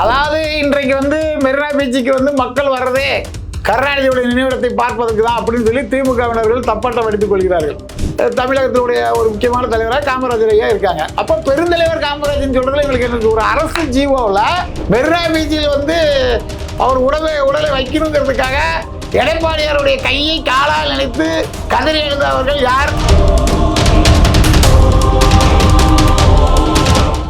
அதாவது இன்றைக்கு வந்து மெரினா பீச்சுக்கு வந்து மக்கள் வர்றதே கருணாநிதியுடைய நினைவிடத்தை பார்ப்பதற்கு தான் அப்படின்னு சொல்லி திமுகவினர்கள் தப்பாட்டம் அடித்துக் கொள்கிறார்கள். தமிழகத்தினுடைய ஒரு முக்கியமான தலைவராக காமராஜர் ஐயா இருக்காங்க. அப்போ பெருந்தலைவர் காமராஜர் சொல்றதுல எங்களுக்கு என்ன ஒரு அரசு ஜீவோவில் மெரினா பீச்சில் வந்து அவர் உடலை உடலை வைக்கணுங்கிறதுக்காக எடப்பாடியாருடைய கையை காலால் நினைத்து கதறி எழுந்தவர்கள் யார்?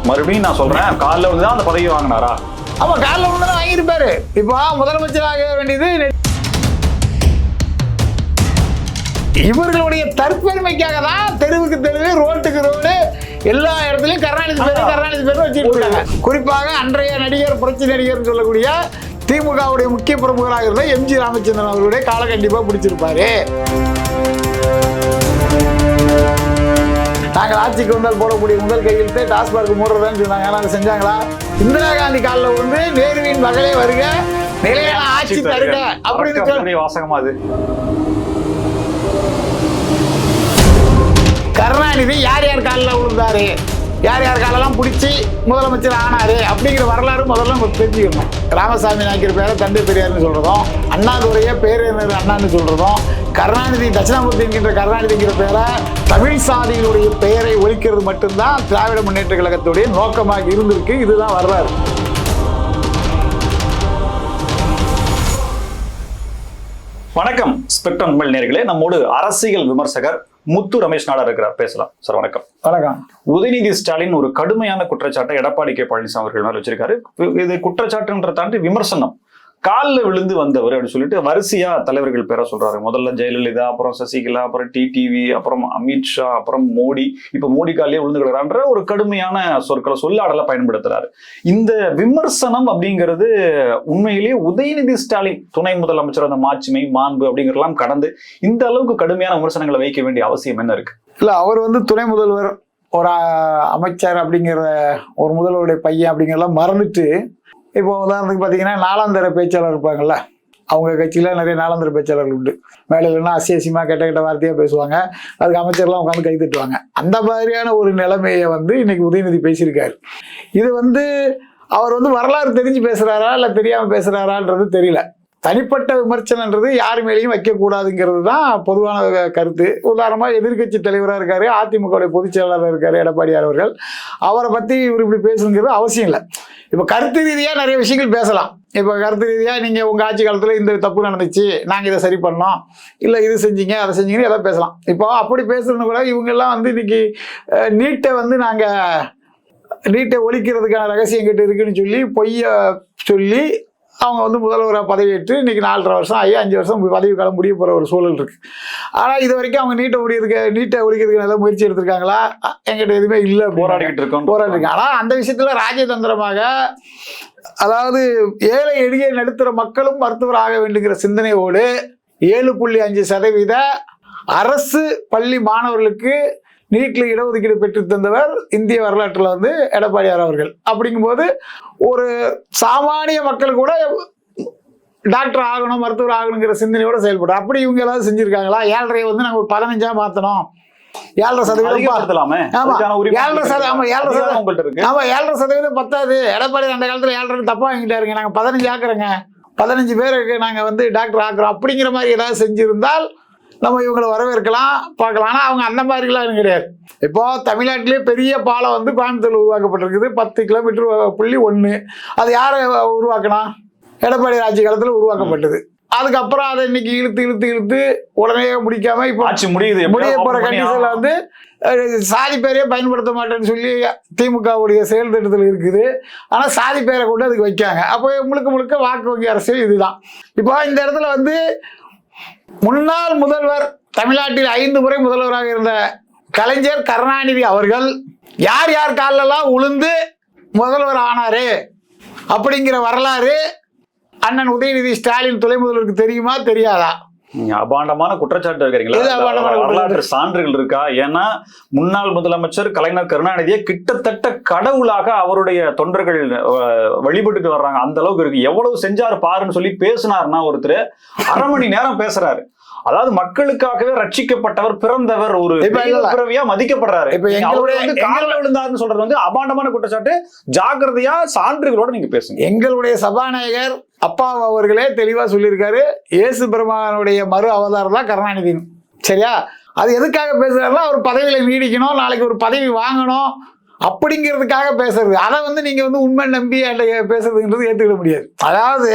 மறுபடியும் நான் சொல்றேன் காலைல வந்து தான் அந்த பதவி வாங்கினாரா? ஆமா காலில் ஒன்று வாங்கியிருப்பாரு. இப்போ முதலமைச்சராக வேண்டியது இவர்களுடைய தற்பெருமைக்காக தான் தெருவுக்கு தெருவு ரோட்டுக்கு ரோடு எல்லா இடத்துலயும் கருணாநிதி பேரு கருணாநிதி பேரு வச்சுட்டு இருக்காங்க குறிப்பாக அன்றைய நடிகர் புரட்சி நடிகர் சொல்லக்கூடிய திமுகவுடைய முக்கிய பிரமுகராக இருந்த எம்ஜி ராமச்சந்திரன் அவர்களுடைய கால கண்டிப்பா பிடிச்சிருப்பாரு. நாங்கள் ஆட்சிக்கு வந்தால் போடக்கூடிய முதல் கையெழுத்து டாஸ்மார்க் மூடுறதுன்னு சொன்னாங்க. அதை செஞ்சாங்களா? இந்திரா காந்தி காலில் வந்து நேருவின் மகளே வருக நிலையான ஆட்சி தருக. அப்படின்னு வாசகமா அது. கருணாநிதி யார் யார் காலில் விழுந்தாரு? யார் யார் காலெல்லாம் பிடிச்சி முதலமைச்சர் ஆனாரு? அப்படிங்கிற வரலாறு முதல்ல நம்ம தெரிஞ்சுக்கணும். ராமசாமி நாயக்கர் பேரை தந்தை பெரியார்னு சொல்றதும் அண்ணாதுரைய பேரறிஞர் அண்ணான்னு சொல்றதும் கருணாநிதி தட்சிணாமூர்த்தி என்கின்ற கருணாநிதிங்கிற பேரை தமிழ் சாதிகளுடைய பெயரை ஒழிக்கிறது மட்டும்தான் திராவிட முன்னேற்ற கழகத்துடைய நோக்கமாக இருந்திருக்கு. இதுதான் வரலாறு. வணக்கம் ஸ்பெக்ட்ரம் தமிழ் நேர்களே. நம்மோடு அரசியல் விமர்சகர் முத்து ரமேஷ் நாடா இருக்கிறார். பேசலாம் சார் வணக்கம். வணக்கம். உதயநிதி ஸ்டாலின் ஒரு கடுமையான குற்றச்சாட்டை எடப்பாடி கே. பழனிசாமி அவர்கள் மேல வச்சிருக்காரு. இது குற்றச்சாட்டுன்ற தாண்டி விமர்சனம். காலில் விழுந்து வந்தவர் அப்படின்னு சொல்லிட்டு வரிசையா தலைவர்கள் பேரை சொல்றாரு. முதல்ல ஜெயலலிதா அப்புறம் சசிகலா அப்புறம் டிடிவி அப்புறம் அமித்ஷா அப்புறம் மோடி. இப்ப மோடி காலிலே விழுந்து கிடக்கிறான்ற ஒரு கடுமையான சொற்களை சொல்லாடல பயன்படுத்துறாரு. இந்த விமர்சனம் அப்படிங்கிறது உண்மையிலேயே உதயநிதி ஸ்டாலின் துணை முதலமைச்சர் அந்த மாட்சிமை மாண்பு அப்படிங்கறதெல்லாம் கடந்து இந்த அளவுக்கு கடுமையான விமர்சனங்களை வைக்க வேண்டிய அவசியம் என்ன இருக்கு? இல்லை அவர் வந்து துணை முதல்வர் ஒரு அமைச்சர் அப்படிங்கிற ஒரு முதல்வருடைய பையன் அப்படிங்கிறதெல்லாம் மறந்துட்டு இப்போ உதாரணத்துக்கு பார்த்தீங்கன்னா நாலாந்தர பேச்சாளர் இருப்பாங்கள்ல அவங்க கட்சியில் நிறைய நாலாந்தர பேச்சாளர்கள் உண்டு. மேலைகள்லாம் அசியசியமாக கெட்ட கெட்ட வார்த்தையாக பேசுவாங்க. அதுக்கு அமைச்சர்லாம் உட்காந்து கை தட்டுவாங்க. அந்த மாதிரியான ஒரு நிலைமையை வந்து இன்னைக்கு உதயநிதி பேசியிருக்காரு. இது வந்து அவர் வந்து வரலாறு தெரிஞ்சு பேசுகிறாரா இல்லை தெரியாமல் பேசுகிறாரான்றது தெரியல. தனிப்பட்ட விமர்சனன்றது யார் மேலேயும் வைக்கக்கூடாதுங்கிறது தான் பொதுவான கருத்து. உதாரணமாக எதிர்க்கட்சி தலைவராக இருக்காரு அதிமுகவுடைய பொதுச் செயலாளர் இருக்காரு எடப்பாடியார் அவர்கள். அவரை பற்றி இவர் இப்படி பேசணுங்கிறது அவசியம் இல்லை. இப்போ கருத்து ரீதியாக நிறைய விஷயங்கள் பேசலாம். இப்போ கருத்து ரீதியாக நீங்கள் உங்கள் ஆட்சி காலத்தில் இந்த தப்பு நடந்துச்சு நாங்கள் இதை சரி பண்ணோம். இல்லை இது செஞ்சீங்க அதை செஞ்சீங்கன்னு எதாவது பேசலாம். இப்போ அப்படி பேசுறது கூட இவங்கெல்லாம் வந்து இன்னைக்கு நீட்டை வந்து நாங்கள் நீட்டை ஒழிக்கிறதுக்கான ரகசியம் கிட்ட இருக்குன்னு சொல்லி பொய்ய சொல்லி அவங்க வந்து முதல்வராக பதவியேற்று இன்னைக்கு நாலரை வருஷம் ஆகி அஞ்சு வருஷம் பதவி காலம் முடிய போகிற ஒரு சூழல் இருக்கு. ஆனால் இது வரைக்கும் அவங்க நீட்டை முடியறதுக்கு நீட்டை ஒழிக்கிறதுக்கு ஏதாவது முயற்சி எடுத்திருக்காங்களா? என்கிட்ட எதுவுமே இல்லை போராடிக்கிட்டு இருக்கோம் போராடிருக்கு ஆனால் அந்த விஷயத்தில் ராஜதந்திரமாக அதாவது ஏழை எளிய நடுத்தர மக்களும் மருத்துவர் ஆக வேண்டுங்கிற சிந்தனையோடு ஏழு புள்ளி அஞ்சு சதவீத அரசு பள்ளி மாணவர்களுக்கு நீட்டில் இடஒதுக்கீடு பெற்று தந்தவர் இந்திய வரலாற்றில் வந்து எடப்பாடியார் அவர்கள். அப்படிங்கும்போது ஒரு சாமானிய மக்கள் கூட டாக்டர் ஆகணும் மருத்துவர் ஆகணுங்கிற சிந்தனையோட செயல்படும் அப்படி இவங்க ஏதாவது செஞ்சிருக்காங்களா? ஏழரையை வந்து நாங்கள் ஒரு பதினஞ்சா மாற்றணும் ஏழரை சதவீதம் ஆமா. ஏழரை சதவீதம், ஆமா, ஏழரை சதவீதம். ஆமா ஏழரை சதவீதம் பத்தாது. எடப்பாடி அந்த காலத்துல ஏழரை தப்பா வாங்கிட்டாருங்க. நாங்க பதினஞ்சு ஆக்குறோங்க. பதினஞ்சு பேருக்கு நாங்க வந்து டாக்டர் ஆக்குறோம். அப்படிங்கிற மாதிரி ஏதாவது செஞ்சிருந்தால் நம்ம இவங்களை வரவேற்கலாம் பார்க்கலாம். ஆனால் அவங்க அந்த மாதிரிலாம் கிடையாது. இப்போ தமிழ்நாட்டிலே பெரிய பாலம் வந்து கோயம்புத்தூர்ல உருவாக்கப்பட்டிருக்குது. பத்து கிலோமீட்டர் புள்ளி ஒன்று அது யாரை உருவாக்கினா? எடப்பாடி ஆட்சி காலத்தில் உருவாக்கப்பட்டது. அதுக்கப்புறம் அதை இன்னைக்கு இழுத்து இழுத்து இழுத்து உடனே முடிக்காம இப்போ ஆட்சி முடியுது. முடிய போற கண்டிஷன்ல வந்து சாதி பேரே பயன்படுத்த மாட்டேன்னு சொல்லி திமுகவுடைய செயல் திட்டத்தில் இருக்குது. ஆனா சாதி பேரை கொண்டு அதுக்கு வைக்காங்க. அப்போ முழுக்க முழுக்க வாக்கு வங்கி அரசியல் இதுதான். இப்போ இந்த இடத்துல வந்து முன்னாள் முதல்வர் தமிழ்நாட்டில் ஐந்து முறை முதல்வராக இருந்த கலைஞர் கருணாநிதி அவர்கள் யார் யார் காலெல்லாம் உளுந்து முதல்வர் ஆனாரு அப்படிங்கிற வரலாறு அண்ணன் உதயநிதி ஸ்டாலின் துணை முதல்வருக்கு தெரியுமா? தெரியாதா? அபாண்டமான குற்றச்சாட்டு வைக்கிறீங்களா வரலாற்று சான்றுகள் இருக்கா? ஏன்னா முன்னாள் முதலமைச்சர் கலைஞர் கருணாநிதியை கிட்டத்தட்ட கடவுளாக அவருடைய தொண்டர்கள் வழிபட்டுட்டு வர்றாங்க. அந்த அளவுக்கு இருக்கு. எவ்வளவு செஞ்சாரு பாருன்னு சொல்லி பேசினாருன்னா ஒருத்தர் அரை மணி நேரம் பேசுறாரு. அதாவது மக்களுக்காகவே ரட்சிக்கப்பட்டவர் பிறந்தவர் ஒரு. பிறவியா மதிக்கப்படுறாரு. காலில் விழுந்தாருன்னு சொல்றது வந்து அபாண்டமான குற்றச்சாட்டு. ஜாக்கிரதையா சான்றுகளோட நீங்க பேசுங்க. எங்களுடைய சபாநாயகர் அப்பா அவர்களே தெளிவா சொல்லியிருக்காரு. இயேசு பெருமானுடைய மறு அவதாரம் தான் கருணாநிதி. சரியா? அது எதுக்காக பேசுறாருன்னா அவர் பதவியில நீடிக்கணும் நாளைக்கு ஒரு பதவி வாங்கணும் அப்படிங்கிறதுக்காக பேசுறது. அதை வந்து நீங்க வந்து உண்மை நம்பி பேசுறதுன்றது ஏற்றுக்கிட முடியாது. அதாவது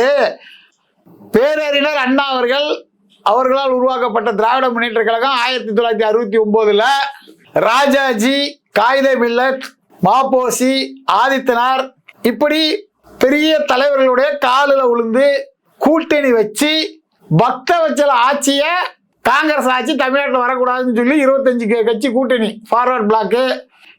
பேரறிஞர் அண்ணா அவர்கள் அவர்களால் உருவாக்கப்பட்ட திராவிட முன்னேற்ற கழகம் ஆயிரத்தி தொள்ளாயிரத்தி அறுபத்தி ஒன்பதுல ராஜாஜி காகித மில்லட் மாப்போசி ஆதித்தனார் இப்படி பெரிய தலைவர்களுடைய காலில் விழுந்து கூட்டணி வச்சு பக்த வச்சல ஆட்சியை காங்கிரஸ் ஆட்சி தமிழ்நாட்டில் வரக்கூடாதுன்னு சொல்லி இருபத்தஞ்சு க- கட்சி கூட்டணி ஃபார்வர்ட் பிளாக்கு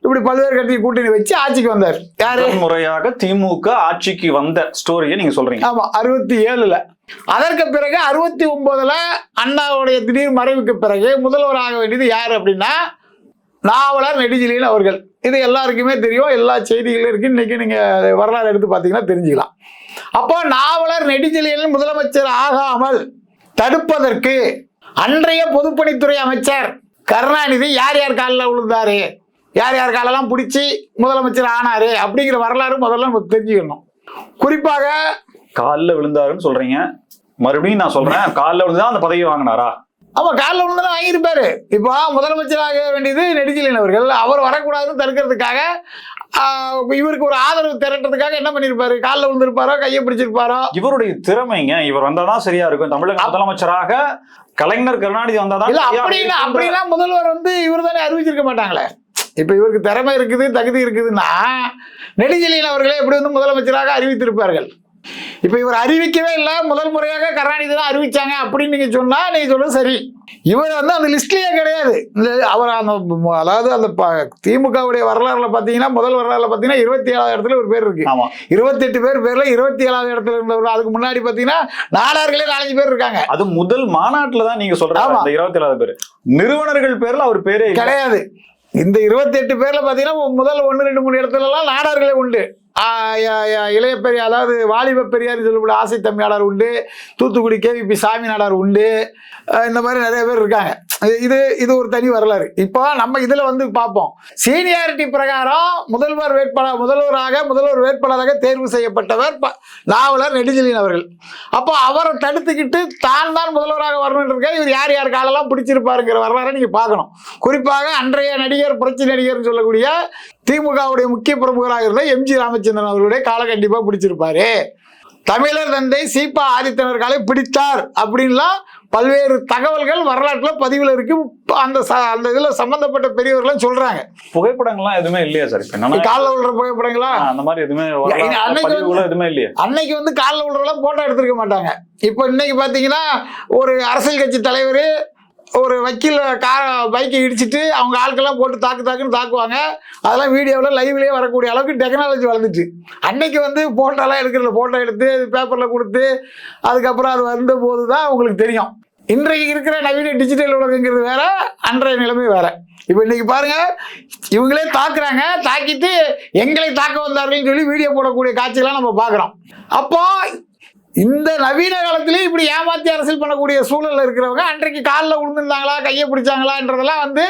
இப்படி பல்வேறு கட்சி கூட்டணி வச்சு ஆட்சிக்கு வந்தார். யாரு? முறையாக திமுக ஆட்சிக்கு வந்த ஸ்டோரியை நீங்க சொல்றீங்க. ஆமா அறுபத்தி ஏழுல. அதற்கு பிறகு அறுபத்தி ஒன்பதுல அண்ணாவுடைய திடீர் மறைவுக்கு பிறகு முதல்வராக வேண்டியது யார் அப்படின்னா நாவலர் நெடுஞ்செழியன் அவர்கள். இது எல்லாருக்குமே தெரியும். எல்லா செய்திகளும் இருக்கு. இன்னைக்கு நீங்க வரலாறு எடுத்து பார்த்தீங்கன்னா தெரிஞ்சுக்கலாம். அப்போ நாவலர் நெடுஞ்செழியன் முதலமைச்சர் ஆகாமல் தடுப்பதற்கு அன்றைய பொதுப்பணித்துறை அமைச்சர் கருணாநிதி யார் யார் காலில் விழுந்தாரு? யார் யார் காலெல்லாம் பிடிச்சி முதலமைச்சர் ஆனாரு? அப்படிங்கிற வரலாறு முதல்ல நம்ம தெரிஞ்சுக்கணும். குறிப்பாக காலில் விழுந்தாருன்னு சொல்றீங்க. மறுபடியும் நான் சொல்றேன் காலில் விழுந்துதான் அந்த பதவி வாங்கினாரா? ஆமா காலில் விழுந்து தான் வாங்கியிருப்பாரு. இப்போ முதலமைச்சராக வேண்டியது நெடுஞ்செழியன் அவர்கள். அவர் வரக்கூடாதுன்னு தடுக்கிறதுக்காக இவருக்கு ஒரு ஆதரவு திரட்டுறதுக்காக என்ன பண்ணியிருப்பாரு? காலில் விழுந்திருப்பாரோ கையை பிடிச்சிருப்பாரோ? இவருடைய திறமைங்க இவர் வந்தாதான் சரியா இருக்கும். தமிழக முதலமைச்சராக கலைஞர் கருணாநிதி வந்தாதான் இல்ல அப்படின்னா அப்படின்னா முதல்வர் வந்து இவர் தானே அறிவிச்சிருக்க மாட்டாங்களே. இப்ப இவருக்கு திறமை இருக்குது தகுதி இருக்குதுன்னா நெடுஞ்செழியன் அவர்களே எப்படி வந்து முதலமைச்சராக அறிவித்திருப்பார்கள்? இப்ப இவர் அறிவிக்கவே இல்லை. முதல் முறையாக கருணாநிதி தான் அறிவிச்சாங்க அப்படின்னு நீங்க சொன்னா நீங்க சொல்றது சரி. இவர் வந்து அந்த லிஸ்ட்லயே கிடையாது. இந்த அவர் அந்த அதாவது அந்த ப- திமுகவுடைய வரலாறுல பாத்தீங்கன்னா முதல் வரலாறுல பாத்தீங்கன்னா இருபத்தி ஏழாவது இடத்துல ஒரு பேர் இருக்கு. இருபத்தெட்டு பேர் பேர்ல இருபத்தி ஏழாவது இடத்துல இருந்தவர் அதுக்கு முன்னாடி பாத்தீங்கன்னா நாடார்களே நாலஞ்சு பேர் இருக்காங்க. அது முதல் மாநாட்டுல தான் நீங்க சொல்ற ஆமா. அந்த இருபத்தி ஏழாவது பேர். நிறுவனர்கள் பேர்ல அவர் பேரே. கிடையாது. இந்த இருபத்தி எட்டு பேர்ல பாத்தீங்கன்னா முதல் ஒன்று ரெண்டு மூணு இடத்துல எல்லாம் நாடார்களே உண்டு. இளைய பெரியார் அதாவது வாலிப பெரியார் சொல்லக்கூடிய ஆசை தமிழாளர் உண்டு. தூத்துக்குடி கேவிபி சாமி நாடார் உண்டு. இந்த மாதிரி நிறைய பேர் இருக்காங்க. இது- இது இது ஒரு தனி வரலாறு. இப்போ நம்ம இதில் வந்து பார்ப்போம். சீனியாரிட்டி பிரகாரம் முதல்வர் வேட்பாளர் முதல்வராக முதல்வர் வேட்பாளராக தேர்வு செய்யப்பட்டவர் நாவலர் நெடுஞ்செலியன் அவர்கள். அப்போ அவரை தடுத்துக்கிட்டு தான் தான் முதல்வராக வரணுன்றதுக்காக இவர் யார் யார் காலெல்லாம் பிடிச்சிருப்பாருங்கிற வரலாறை நீங்கள் பார்க்கணும். குறிப்பாக அன்றைய நடிகர் புரட்சி நடிகர்னு சொல்லக்கூடிய திமுகவுடைய முக்கிய பிரமுகராக இருந்த எம்ஜி ராமச்சந்திரன் அவர்களுடைய காலை கண்டிப்பாக பிடிச்சிருப்பாரு. தமிழர் தந்தை சீபா ஆதித்தனர்களை பிடித்தார் அப்படின்லாம் பல்வேறு தகவல்கள் வரலாற்றுல பதிவுல இருக்கு. அந்த அந்த இதுல சம்பந்தப்பட்ட பெரியவர்களும் சொல்றாங்க. புகைப்படங்கள்லாம் எதுவுமே இல்லையா சார் காலில் விழுற புகைப்படங்களா? அந்த மாதிரி எதுவுமே எதுவுமே இல்லையா. அன்னைக்கு வந்து காலில் விழுறவெல்லாம் போட்டோ எடுத்திருக்க மாட்டாங்க. இப்போ இன்னைக்கு பார்த்தீங்கன்னா ஒரு அரசியல் கட்சி தலைவர் ஒரு வக்கீல் கார பைக்கை இடிச்சிட்டு அவங்க ஆட்கள்லாம் போட்டு தாக்கு தாக்குன்னு தாக்குவாங்க. அதெல்லாம் வீடியோவில் லைவ்லேயே வரக்கூடிய அளவுக்கு டெக்னாலஜி வளர்ந்துச்சு. அன்னைக்கு வந்து ஃபோட்டோலாம் எடுக்கிறதுல ஃபோட்டோ எடுத்து பேப்பரில் கொடுத்து அதுக்கப்புறம் அது வந்த போது தான் உங்களுக்கு தெரியும். இன்றைக்கு இருக்கிற நவீன டிஜிட்டல் உலகங்கிறது வேற அன்றைய நிலைமை வேற. இப்போ இன்னைக்கு பாருங்க இவங்களே தாக்குறாங்க தாக்கிட்டு எங்களை தாக்க வந்தார்கள்னு சொல்லி வீடியோ போடக்கூடிய காட்சியெல்லாம் நம்ம பார்க்குறோம். அப்போ இந்த நவீன காலத்திலே இப்படி ஏமாத்தி அரசியல் பண்ணக்கூடிய சூழல்ல இருக்கிறவங்க அன்றைக்கு காலில் விழுந்துருந்தாங்களா கையை பிடிச்சாங்களான்றதெல்லாம் வந்து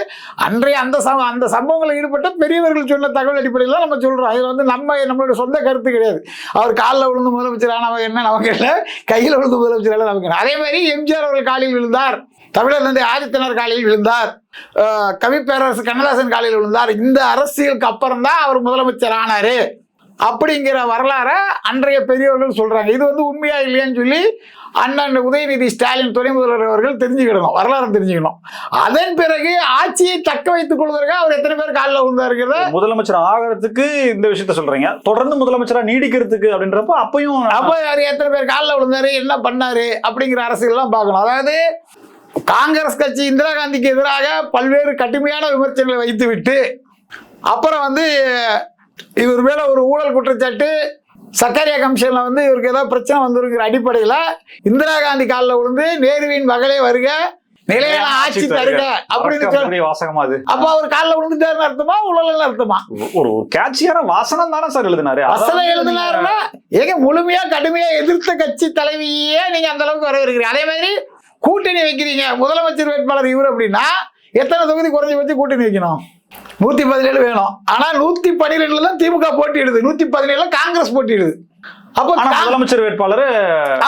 அன்றைய அந்த சம அந்த சம்பவங்களில் ஈடுபட்ட பெரியவர்கள் சொன்ன தகவல் அடிப்படையில் தான் நம்ம சொல்கிறோம் அதில் வந்து நம்ம நம்மளுடைய சொந்த கருத்து கிடையாது. அவர் காலில் விழுந்து முதலமைச்சர் ஆனவங்க என்ன? நமக்கு இல்லை கையில் விழுந்து முதலமைச்சர் நமக்கு அதே மாதிரி எம்ஜிஆர் அவர்கள் காலில் விழுந்தார். தமிழர் தந்தை ஆதித்தனர் காலையில் விழுந்தார். கவிப்பேரரசு கவி பேரரசு கண்ணதாசன் காலையில் விழுந்தார். இந்த அரசியலுக்கு அப்புறம் தான் அவர் முதலமைச்சர் ஆனாரு. அப்படிங்கிற வரலாறை அன்றைய பெரியவர்கள் சொல்றாங்க. இது வந்து உண்மையா இல்லையான்னு சொல்லி அண்ணன் உதயநிதி ஸ்டாலின் துணை முதல்வர் அவர்கள் தெரிஞ்சுக்கிடணும் வரலாறு தெரிஞ்சுக்கணும். அதன் பிறகு ஆட்சியை தக்க வைத்துக் கொள்வதற்காக அவர் எத்தனை பேர் காலில் விழுந்தாருங்கிறத முதலமைச்சர் ஆகிறதுக்கு இந்த விஷயத்த சொல்றீங்க. தொடர்ந்து முதலமைச்சரா நீடிக்கிறதுக்கு அப்படின்றப்ப அப்பயும் அப்போ அவர் எத்தனை பேர் காலில் விழுந்தாரு என்ன பண்ணாரு அப்படிங்கிற அரசியல்லாம் பார்க்கணும். அதாவது காங்கிரஸ் கட்சி இந்திரா காந்திக்கு எதிராக பல்வேறு கடுமையான விமர்சனங்களை வைத்துவிட்டு அப்புறம் வந்து இவர் மேல ஒரு ஊழல் குற்றச்சாட்டு சக்கரியா கமிஷன்ல வந்து இவருக்கு ஏதோ பிரச்சனை வந்துருங்கிற அடிப்படையில இந்திரா காந்தி காலில் விழுந்து நேருவின் மகளே வருக நிலையான ஆட்சி தருக அப்படின்னு வாசகமா அது. அப்ப அவர் காலில் விழுந்துட்டாருன்னு அர்த்தமா ஊழல் அர்த்தமா? ஒரு கேட்சியான வாசனம் தானே சார் எழுதினாரு. வசனம் எழுதினாருன்னா ஏங்க முழுமையா கடுமையா எதிர்த்த கட்சி தலைவியே நீங்க அந்த அளவுக்கு வரவேற்கிறீங்க அதே மாதிரி கூட்டணி வைக்கிறீங்க. முதலமைச்சர் வேட்பாளர் இவர் அப்படின்னா எத்தனை தொகுதி குறைஞ்சபட்சம் கூட்டணி வைக்கணும்? நூத்தி பதினேழு வேணும். ஆனா நூத்தி பன்னிரெண்டுல தான் திமுக போட்டியிடுது. நூத்தி பதினேழுல காங்கிரஸ் போட்டியிடுது. அப்போ முதலமைச்சர் வேட்பாளர்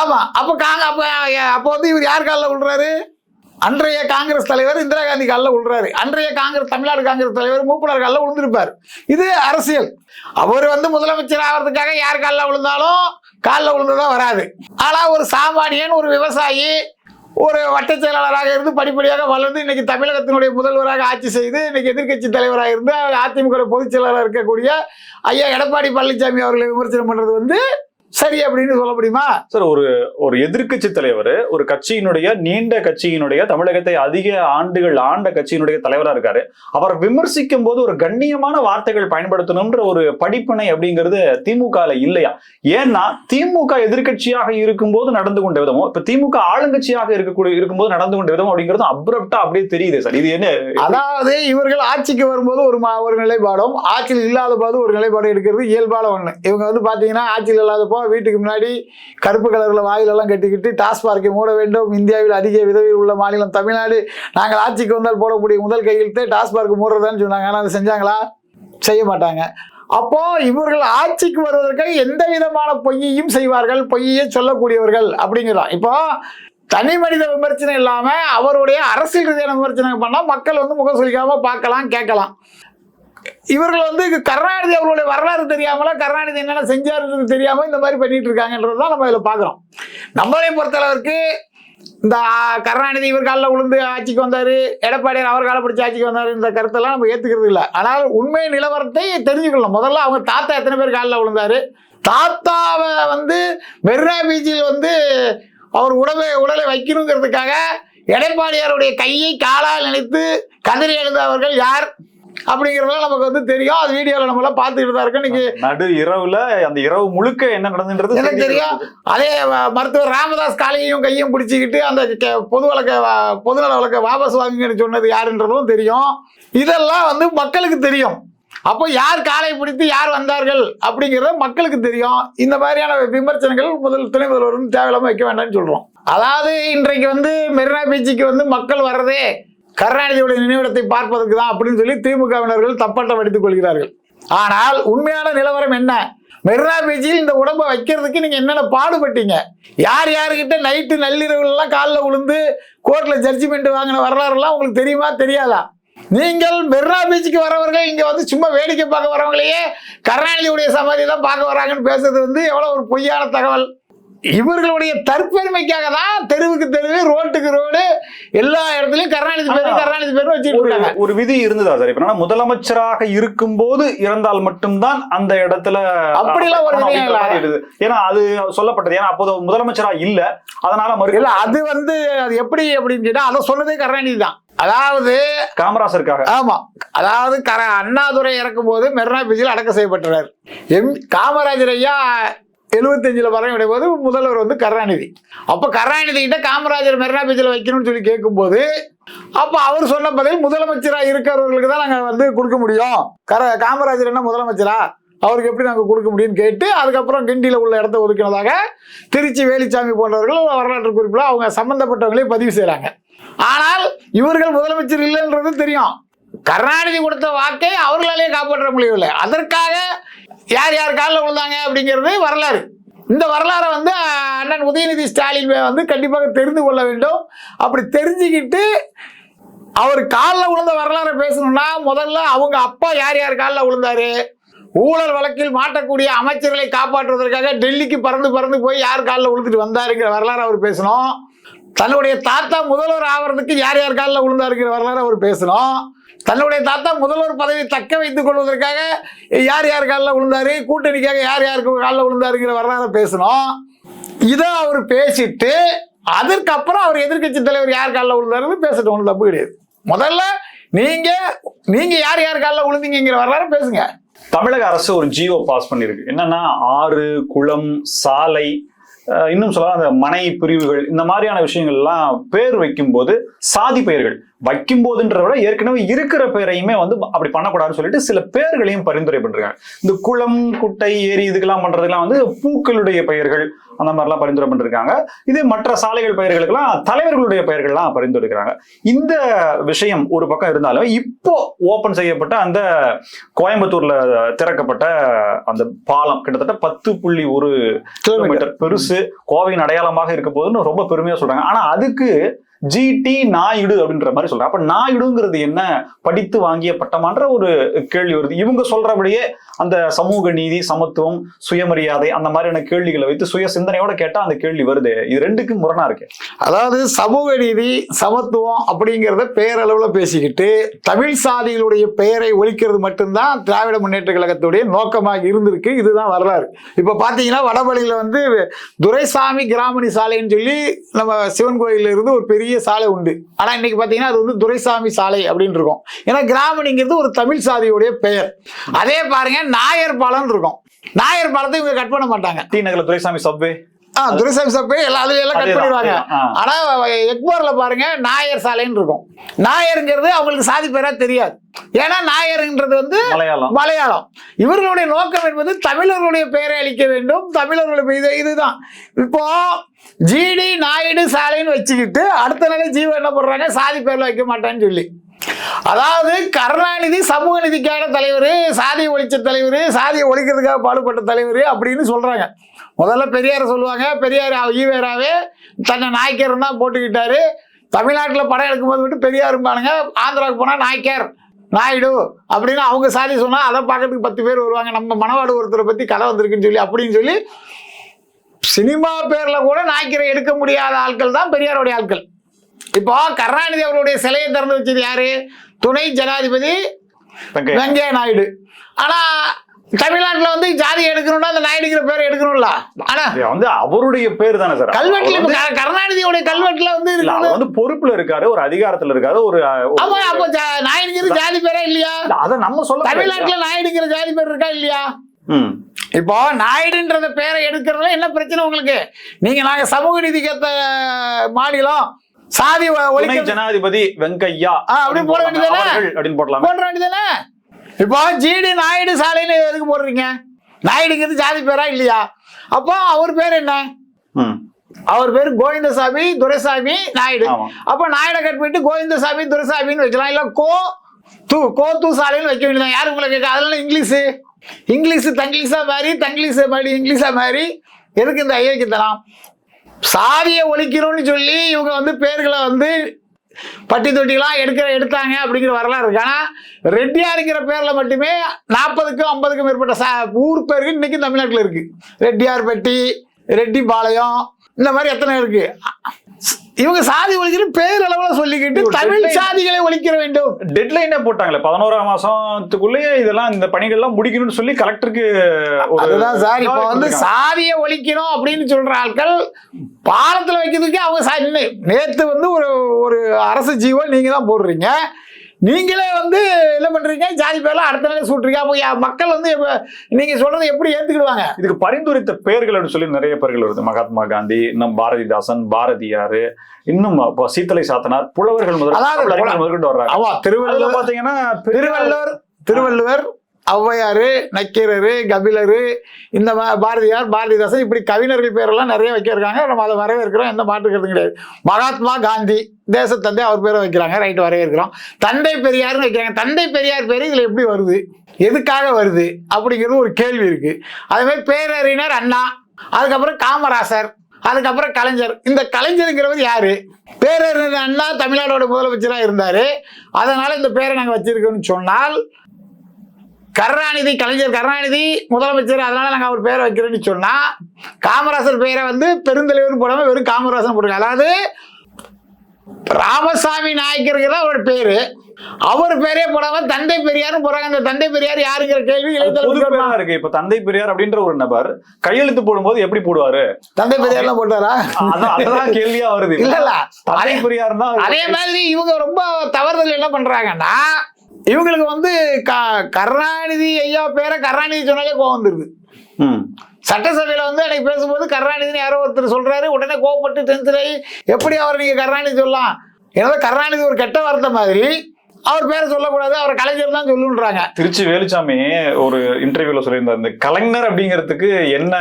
ஆமா. அப்ப காங்க அப்ப அப்ப வந்து இவர் யார் காலில் விழுறாரு அன்றைய காங்கிரஸ் தலைவர் இந்திரா காந்தி காலில் விழுறாரு அன்றைய காங்கிரஸ் தமிழ்நாடு காங்கிரஸ் தலைவர் மூப்பனார் காலில் விழுந்திருப்பார் இது அரசியல். அவர் வந்து முதலமைச்சர் ஆகிறதுக்காக யார் காலில் விழுந்தாலும் காலில் விழுந்ததா வராது. ஆனா ஒரு சாமானியன் ஒரு விவசாயி ஒரு வட்ட செயலாளராக இருந்து படிப்படியாக வளர்ந்து இன்னைக்கு தமிழகத்தினுடைய முதல்வராக ஆட்சி செய்து இன்னைக்கு எதிர்க்கட்சி தலைவராக இருந்து அதிமுக பொதுச் செயலாளராக இருக்கக்கூடிய ஐயா எடப்பாடி பழனிசாமி அவர்களை விமர்சனம் பண்ணுறது வந்து சரி அப்படின்னு சொல்ல முடியுமா? சார் ஒரு ஒரு எதிர்க்கட்சி தலைவர் ஒரு கட்சியினுடைய நீண்ட கட்சியினுடைய தமிழகத்தை அதிக ஆண்டுகள் ஆண்ட கட்சியினுடைய தலைவரா இருக்காரு. அவர் விமர்சிக்கும் போது ஒரு கண்ணியமான வார்த்தைகள் பயன்படுத்தணும்ன்ற ஒரு படிப்பினை அப்படிங்கிறது திமுக இல்லையா? ஏன்னா திமுக எதிர்க்கட்சியாக இருக்கும்போது நடந்து கொண்ட விதமும் இப்ப திமுக ஆளுங்கட்சியாக இருக்கக்கூடிய இருக்கும்போது நடந்து கொண்ட விதம் அப்படிங்கிறது அப்ரப்டா அப்படியே தெரியுது சார். இது என்ன? அதாவது இவர்கள் ஆட்சிக்கு வரும்போது ஒரு ஒரு நிலைப்பாடும் ஆட்சியில் இல்லாத போது ஒரு நிலைப்பாடு எடுக்கிறது இயல்பான ஒண்ணு. இவங்க வந்து பாத்தீங்கன்னா ஆட்சியில் இல்லாதப்போ வீட்டுக்கு முன்னாடி கருப்பு கலரில் வாயிலெல்லாம் கட்டிக்கிட்டு டாஸ்மார்க்கை மூட வேண்டும். இந்தியாவில் அதிக விதவில் உள்ள மாநிலம் தமிழ்நாடு. நாங்கள் ஆட்சிக்கு வந்தால் போடக்கூடிய முதல் கையெழுத்து டாஸ்மார்க் மூடுறதான்னு சொன்னாங்க. ஆனால் அதை செஞ்சாங்களா? செய்ய மாட்டாங்க. அப்போ இவர்கள் ஆட்சிக்கு வருவதற்காக எந்த விதமான பொய்யையும் செய்வார்கள்? பொய்யே சொல்லக்கூடியவர்கள் அப்படிங்கிறான் இப்போ தனி மனித விமர்சனம் இல்லாமல் அவருடைய அரசியல் ரீதியான விமர்சனம் பண்ணால் மக்கள் வந்து முகம் சுளிக்காம பார்க்கலாம் கேட்கலாம். இவர்கள் வந்து கருணாநிதி அவர்களுடைய வரலாறு தெரியாமல கருணாநிதி என்னென்ன செஞ்சாருன்றது தெரியாம இந்த மாதிரி பண்ணிட்டு இருக்காங்கன்றது தான் நம்ம இதில் பார்க்குறோம். நம்மளை பொறுத்தளவுக்கு இந்த கருணாநிதி இவர் காலில் விழுந்து ஆட்சிக்கு வந்தார் எடப்பாடியார் அவர் காலை பிடிச்சி ஆட்சிக்கு வந்தார் இந்த கருத்தெல்லாம் நம்ம ஏற்றுக்கிறது இல்லை. ஆனால் உண்மை நிலவரத்தை தெரிஞ்சுக்கணும். முதல்ல அவங்க தாத்தா எத்தனை பேர் காலில் விழுந்தாரு? தாத்தாவை வந்து மெரினா பீச்சில் வந்து அவர் உடலை உடலை வைக்கணுங்கிறதுக்காக எடப்பாடியாருடைய கையை காலால் நினைத்து கதறி எழுந்தவர்கள் யார்? அப்படிங்கிறதெல்லாம் நமக்கு வந்து தெரியும். அது வீடியோவில் நம்மளாம் பார்த்துக்கிட்டு தான் இருக்கோம். இன்னைக்கு நடு இரவுல அந்த இரவு முழுக்க என்ன நடந்துன்றது எனக்கு தெரியும். அதே மருத்துவர் ராமதாஸ் காலையும் கையும் பிடிச்சிக்கிட்டு அந்த பொது வழக்க பொதுநல வழக்க வாபஸ் வாங்குங்கன்னு சொன்னது யாருன்றதும் தெரியும். இதெல்லாம் வந்து மக்களுக்கு தெரியும். அப்போ யார் காலை பிடித்து யார் வந்தார்கள் அப்படிங்கிறது மக்களுக்கு தெரியும். இந்த மாதிரியான விமர்சனங்கள் முதல் துணை முதல்வர் வந்து தேவையில்லாம வைக்க வேண்டாம்னு சொல்றோம். அதாவது இன்றைக்கு வந்து மெரினா பீச்சுக்கு வந்து மக்கள் வர்றதே கருணாநிதியுடைய நினைவிடத்தை பார்ப்பதற்கு தான் அப்படின்னு சொல்லி திமுகவினர்கள் தப்பட்டம் அடித்துக் கொள்கிறார்கள். ஆனால் உண்மையான நிலவரம் என்ன? மெரினா பீச்சில் இந்த உடம்பை வைக்கிறதுக்கு நீங்க என்னென்ன பாடுபட்டீங்க? யார் யாருக்கிட்ட நைட்டு நள்ளிரவுலாம் காலில் விழுந்து கோர்ட்ல ஜட்ஜ்மெண்ட் வாங்கின வரலாறுலாம் உங்களுக்கு தெரியுமா தெரியாதா? நீங்கள் மெரினா பீச்சுக்கு வரவர்கள் இங்க வந்து சும்மா வேடிக்கை பார்க்க வரவங்களையே கருணாநிதியுடைய சமாதி தான் பார்க்க வராங்கன்னு பேசுறது வந்து எவ்வளவு ஒரு பொய்யான தகவல். இவர்களுடைய தற்பெருமைக்காக தான் தெருவுக்கு தெருவு ரோட்டுக்கு ரோடு எல்லா இடத்துலயும் கருணாநிதி பேரு ஆனா, கருணாநிதி பேரு வச்சுட்டு ஒரு விதி இருந்ததா சார்? இப்ப முதலமைச்சராக இருக்கும்போது இறந்தால் மட்டும்தான் அந்த இடத்துல அப்படிலாம் ஒரு. ஏன்னா அது சொல்லப்பட்டது. ஏன்னா அப்போது முதலமைச்சரா இல்ல. அதனால மறு அது வந்து அது எப்படி அப்படின்னு கேட்டா அதை சொன்னதே கருணாநிதி தான். அதாவது காமராசருக்காக. ஆமா. அதாவது கர அண்ணாதுரை இறக்கும் போது மெரினா பீச்சில் அடக்கம் செய்யப்பட்டார் எம் காமராஜர் ஐயா எழுபத்தஞ்சில் பறவை போது முதல்வர் வந்து கருணாநிதி. அப்போ கருணாநிதி கிட்ட காமராஜர் மெரினா பீச்சில் வைக்கணும்னு சொல்லி கேட்கும்போது அப்போ அவர் சொன்ன பதில் முதலமைச்சராக இருக்கிறவர்களுக்கு தான் நாங்கள் வந்து கொடுக்க முடியும். கர காமராஜர் என்ன முதலமைச்சரா? அவருக்கு எப்படி நாங்கள் கொடுக்க முடியும்னு கேட்டு அதுக்கப்புறம் கிண்டியில் உள்ள இடத்த ஒதுக்கினதாக திருச்சி வேலுச்சாமி போன்றவர்கள் வரலாற்று குறிப்பில் அவங்க சம்மந்தப்பட்டவங்களே பதிவு செய்கிறாங்க ஆனால் இவர்கள் முதலமைச்சர் இல்லைன்றது தெரியும். கருணாநிதி கொடுத்த வாக்கை அவர்களாலேயே காப்பாற்ற முடியவில்லை. அதற்காக யார் யார் காலில் விழுந்தாங்க அப்படிங்கிறது வரலாறு. இந்த வரலாறை வந்து அண்ணன் உதயநிதி ஸ்டாலின் வந்து கண்டிப்பாக தெரிந்து கொள்ள வேண்டும். அப்படி தெரிஞ்சுக்கிட்டு அவர் காலில் விழுந்த வரலாறை பேசணும்னா முதல்ல அவங்க அப்பா யார் யார் காலில் விழுந்தாரு? ஊழல் வழக்கில் மாட்டக்கூடிய அமைச்சர்களை காப்பாற்றுவதற்காக டெல்லிக்கு பறந்து பறந்து போய் யார் காலில் விழுந்துட்டு வந்தாருங்கிற வரலாறு அவர் பேசணும். தன்னுடைய தாத்தா முதல்வர் ஆகிறதுக்கு யார் யார் காலில் விழுந்தாருங்கிற வரலாறு அவர் பேசணும். தன்னுடைய தாத்தா முதல்வர் பதவி தக்க வைத்துக் கொள்வதற்காக யார் யார் காலில் விழுந்தாரு? கூட்டணிக்காக யார் யாருக்கு காலில் விழுந்தாருங்கிற வரலாறு பேசணும் இதை அவர் பேசிட்டு அதற்கப்புறம் அவர் எதிர்க்கட்சி தலைவர் யார் காலில் விழுந்தாருன்னு பேசிட்டு ஒன்றும் தப்பு கிடையாது. முதல்ல நீங்க நீங்க யார் யார் காலில் விழுந்தீங்கிற வரலாறு பேசுங்க. தமிழக அரசு ஒரு ஜியோ பாஸ் பண்ணியிருக்கு. என்னன்னா ஆறு குளம் சாலை இன்னும் சொல்லலாம் அந்த மனை பிரிவுகள் இந்த மாதிரியான விஷயங்கள்லாம் பேர் வைக்கும்போது சாதி பெயர்கள் வைக்கும் போதுன்றத விட ஏற்கனவே இருக்கிற பேரையுமே வந்து அப்படி பண்ணக்கூடாதுன்னு சொல்லிட்டு சில பேர்களையும் பரிந்துரை பண்றாங்க இந்த குளம் குட்டை ஏரி இதுக்கெல்லாம் பண்றதுக்கெல்லாம் வந்து பூக்களுடைய பெயர்கள் அந்த மாதிரிலாம் பரிந்துரை பண்ணிருக்காங்க. இது மற்ற சாலைகள் பெயர்களுக்கெல்லாம் தலைவர்களுடைய பெயர்கள்லாம் பரிந்துரைக்கிறாங்க இந்த விஷயம் ஒரு பக்கம் இருந்தாலும் இப்போ ஓபன் செய்யப்பட்ட அந்த கோயம்புத்தூர்ல திறக்கப்பட்ட அந்த பாலம் கிட்டத்தட்ட பத்து புள்ளி ஒரு கிலோமீட்டர் பெருசு கோவையின் அடையாளமாக இருக்க போதுன்னு ரொம்ப பெருமையா சொல்றாங்க. ஆனா அதுக்கு ஜிடி நாயுடு அப்படின்ற மாதிரி சொல்றாங்க. அப்ப நாயுடுங்கிறது என்ன? படித்து வாங்கிய பட்டமான்ற ஒரு கேள்வி வருது. இவங்க சொல்றபடியே அந்த சமூக நீதி சமத்துவம் சுயமரியாதை அந்த மாதிரியான கேள்விகளை வைத்து சுய சிந்தனையோட கேட்டா அந்த கேள்வி வருது. இது ரெண்டுக்கும் முரணா இருக்கு. அதாவது சமூக நீதி சமத்துவம் அப்படிங்கிறத பேரளவுல பேசிக்கிட்டு தமிழ் சாதிகளுடைய பெயரை ஒழிக்கிறது மட்டும்தான் திராவிட முன்னேற்ற கழகத்துடைய நோக்கமாக இருந்திருக்கு. இதுதான் வரலாறு. இப்ப பாத்தீங்கன்னா வடபழியில வந்து துரைசாமி கிராமணி சாலைன்னு சொல்லி நம்ம சிவன் கோயில்ல இருந்து ஒரு பெரிய சாலை உண்டு. ஆனா இன்னைக்கு பாத்தீங்கன்னா அது வந்து துரைசாமி சாலை அப்படின்னு இருக்கும். ஏன்னா கிராமணிங்கிறது ஒரு தமிழ் சாதியுடைய பெயர். அதே பாருங்க நாயர் பாலம் இருக்கும். நாயர் பாலத்தை இவங்க கட் பண்ண மாட்டாங்க. டி நகர்ல துரைசாமி சப்வே துரைசாமி சப்பே எல்லாம் அதுல எல்லாம் கட் பண்ணிடுவாங்க. ஆனா எக்போர்ல பாருங்க நாயர் சாலைன்னு இருக்கும். நாயருங்கிறது அவங்களுக்கு சாதி பேரா தெரியாது. ஏன்னா நாயருங்கிறது வந்து மலையாளம். இவர்களுடைய நோக்கம் என்பது தமிழர்களுடைய பெயரை அளிக்க வேண்டும். தமிழர்களுடைய இது இதுதான். இப்போ ஜிடி நாயுடு சாலைன்னு வச்சுக்கிட்டு அடுத்த நாளே ஜீவன் என்ன பண்றாங்க? சாதி பேர்ல வைக்க மாட்டான்னு சொல்லி. அதாவது கருணாநிதி சமூக நிதிக்கான தலைவர் சாதியை ஒழிச்ச தலைவர் சாதியை ஒழிக்கிறதுக்காக பாடுபட்ட தலைவர் அப்படின்னு சொல்கிறாங்க முதல்ல பெரியார் சொல்லுவாங்க பெரியார் ஈவேராவே தன்னை நாய்க்கர் தான் போட்டுக்கிட்டாரு. தமிழ்நாட்டில் படம் எடுக்கும்போது மட்டும் பெரியாரும்பானுங்க ஆந்திராவுக்கு போனால் நாய்க்கர் நாயுடு அப்படின்னு அவங்க சாதி சொன்னால் அதை பார்க்கறதுக்கு பத்து பேர் வருவாங்க. நம்ம மணவாடு ஒருத்தரை பற்றி கதை வந்திருக்குன்னு சொல்லி அப்படின்னு சொல்லி சினிமா பேரில் கூட நாய்க்கரை எடுக்க முடியாத ஆட்கள் தான் பெரியாருடைய ஆட்கள். இப்போ கருணாநிதி அவருடைய சிலையை திறந்து வச்சது யாரு துணை ஜனாதிபதி வெங்கையா. நாயுடு ஆனா தமிழ்நாட்டுல வந்து ஜாதி எடுக்கணும்னா அந்த நாயுடுங்கிற பேர் எடுக்கணும்ல ஆனா வந்து அவருடைய பேர் தானே சார் கல்வெட்டுல கருணாநிதியோட கல்வெட்டுல வந்து அவர் வந்து பொறுப்புல இருக்காரு ஒரு அதிகாரத்துல இருக்காரு ஒரு ஆமா அப்போ நாயுடுங்கிறது ஜாதி பேரா இல்லையா இல்ல, அத நம்ம சொல்ல. தமிழ்நாட்டுல நாயுடுங்கிற ஜாதி பேர் இருக்கா இல்லையா. இப்போ நாயுடுன்றத பேரை எடுக்கிறதுல என்ன பிரச்சனை உங்களுக்கு நீங்க நாங்க சமூக நீதிக்கு ஏத்த மாநிலம் சாதி ஒழிக்க ஜனாதிபதி வெங்கையா ஆ, அப்படி போட வேண்டியதுதானே? அவர்கள் அப்படின்னு போடலாம். போட வேண்டியதானே? இப்போ ஜிடி நாயுடு சாலைன்னு எதுக்கு போடுறீங்க? நாயுடுங்கிறது ஜாதி பேரா இல்லையா? அப்போ அவர் பேர் என்ன. அவர் பேர் கோவிந்தசாமி துரைசாமி நாயுடு. அப்போ நாயுட கட் பண்ணிட்டு கோவிந்தசாமி துரைசாமின்னு வைக்கலாம் இல்ல கோ தூ கோ தூ சாலைன்னு வைக்க வேண்டியதான் யாரு உங்களை கேட்க? அதெல்லாம் இங்கிலீஷு. இங்கிலீஷ் தங்கிலீஷா மாதிரி தங்கிலீஷ் மாதிரி இங்கிலீஷா மாதிரி எதுக்கு இந்த ஐயோக்கியத்தனம் சாதியை ஒழிக்கணும்னு சொல்லி இவங்க வந்து பேர்களை வந்து பட்டி தொட்டிலாம் எடுக்கிற எடுத்தாங்க அப்படிங்கிற வரலாறு இருக்கு. ஆனால் ரெட்டியாருங்கிற பேரில் மட்டுமே நாற்பதுக்கும் ஐம்பதுக்கும் மேற்பட்ட சா ஊர் பேருக்கு இன்றைக்கும் தமிழ்நாட்டில் இருக்கு. ரெட்டியார் பட்டி ரெட்டிப்பாளையம் இந்த மாதிரி எத்தனை இருக்குது இவங்க சாதி ஒழிக்கிற பேர் அளவுல சொல்லிக்கிட்டு தமிழ். சாதிகளை ஒழிக்கிற வேண்டும் டெட்லைனே போட்டாங்களே பதினோராம் மாசத்துக்குள்ளேயே இதெல்லாம் இந்த பணிகள்லாம் முடிக்கணும்னு சொல்லி கலெக்டருக்கு அதுதான் சார் இப்போ வந்து. சாதியை ஒழிக்கணும் அப்படின்னு சொல்ற ஆட்கள் பாலத்துல வைக்கிறதுக்கு அவங்க சா- நே- நேத்து வந்து ஒரு ஒரு அரசு ஜீவன் நீங்க தான் போடுறீங்க நீங்களே வந்து என்ன பண்றீங்க? ஜாதி பேர்லாம் அடுத்த நாளே சூட்டுறீங்க. அப்போ மக்கள் வந்து நீங்க சொல்றதை எப்படி ஏத்துக்கிடுவாங்க? இதுக்கு பரிந்துரைத்த பேர்கள் அப்படின்னு சொல்லி நிறைய பேர்கள் வருது. மகாத்மா காந்தி இன்னும் பாரதிதாசன் பாரதியாரு இன்னும் சீத்தலை சாத்தனார் புலவர்கள் முதல் முதற்கொண்டு வர்றாங்க. திருவள்ளுவர் பாத்தீங்கன்னா திருவள்ளுவர் திருவள்ளுவர் ஔவையாரு நக்கீரரு கபிலரு இந்த மா- பாரதியார் பாரதிதாசன் இப்படி கவிஞர்கள் பேரெல்லாம் நிறைய வைக்கிறாங்க நம்ம அதை வரவேற்கிறோம். எந்த மாற்றுக்கிறது கிடையாது. மகாத்மா காந்தி தேசத்தந்தை அவர் பேரை வைக்கிறாங்க. ரைட்டு வரவேற்கிறோம். தந்தை பெரியார்னு வைக்கிறாங்க. தந்தை பெரியார் பேர் இதில் எப்படி வருது? எதுக்காக வருது? அப்படிங்கிறது ஒரு கேள்வி இருக்குது அதேமாதிரி பேரறிஞர் அண்ணா அதுக்கப்புறம் காமராசர் அதுக்கப்புறம் கலைஞர். இந்த கலைஞருங்கிறவர் யாரு? பேரறிஞர் அண்ணா தமிழ்நாடோட முதலமைச்சராக இருந்தார். அதனால் இந்த பேரை நாங்கள் வச்சிருக்கோம்னு சொன்னால் கருணாநிதி கலைஞர் கருணாநிதி முதலமைச்சர் அதனால நாங்கள் அவர் பேரை வைக்கிறோம்னு சொன்னா காமராசர் பேரை வந்து பெருந்தலைவர் போடாம வெறும் காமராசன் போட்டுருங்க அதாவது ராமசாமி நாயக்கருங்கிற அவரோட பேரு. அவர் பேரே போடாம தந்தை பெரியார்னு போறாங்க. அந்த தந்தை பெரியார் யாருங்கிற கேள்வி இருக்கு இப்ப தந்தை பெரியார் அப்படின்ற ஒரு நபர் கையெழுத்து போடும்போது எப்படி போடுவாரு? தந்தை பெரியார்லாம் போட்டாரா? அதான் கேள்வியா வருது. இல்ல இல்ல. தந்தை பெரியார் தான் அதே மாதிரி இவங்க ரொம்ப தவறுதல் என்ன பண்றாங்கன்னா இவங்களுக்கு வந்து க- கருணாநிதி ஐயா பேரை கருணாநிதி சொன்னாலே கோவம் வந்துருது ம். சட்டசபையில வந்து அன்னைக்கு பேசும்போது கருணாநிதினு யாரோ ஒருத்தர் சொல்றாரு உடனே கோவப்பட்டு டென்ஷன் ஆகி எப்படி அவர் நீங்க கருணாநிதி சொல்லலாம் ஏன்னா கருணாநிதி ஒரு கெட்ட வார்த்தை மாதிரி அவர் பேரை சொல்லக்கூடாது அவர் கலைஞர் தான் சொல்லுன்றாங்க. திருச்சி வேலுச்சாமி ஒரு இன்டர்வியூல சொல்லியிருந்தார் இந்த கலைஞர் அப்படிங்கிறதுக்கு என்ன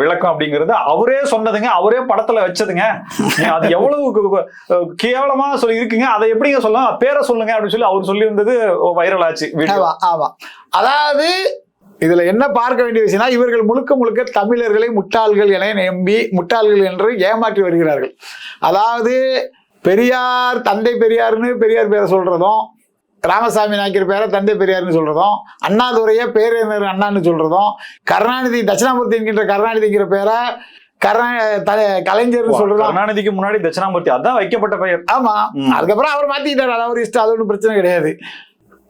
விளக்கம் அப்படிங்கறது அவரே சொன்னதுங்க அவரே படத்துல வச்சதுங்க. அது எவ்வளவு கேவலமா சொல்லி இருக்குங்க அதை எப்படிங்க சொல்லலாம்? பேரை சொல்லுங்க அப்படின்னு சொல்லி அவர் சொல்லியிருந்தது வைரல் ஆச்சு ஆமா. அதாவது இதுல என்ன பார்க்க வேண்டிய விஷயம்னா இவர்கள் முழுக்க முழுக்க தமிழர்களை முட்டாள்கள் என நம்பி முட்டாள்கள் என்று ஏமாற்றி வருகிறார்கள். அதாவது பெரியார் தந்தை பெரியார்னு பெரியார் பேரை சொல்றதும் ராமசாமி நாயக்கர் பேரை தந்தை பெரியார்னு சொல்றதும் அண்ணாதுரைய பேரறிஞர் அண்ணான்னு சொல்றதும் கருணாநிதி தட்சிணாமூர்த்தி என்கின்ற கருணாநிதிங்கிற பேரை கருணா கலைஞர்னு சொல்றதும். கருணாநிதிக்கு முன்னாடி தட்சிணாமூர்த்தி அதான் வைக்கப்பட்ட பெயர். ஆமா. ம். அதுக்கப்புறம் அவர் மாத்திக்கிட்டாரு அது அவர் இஷ்டம் அது ஒன்றும் பிரச்சனை கிடையாது.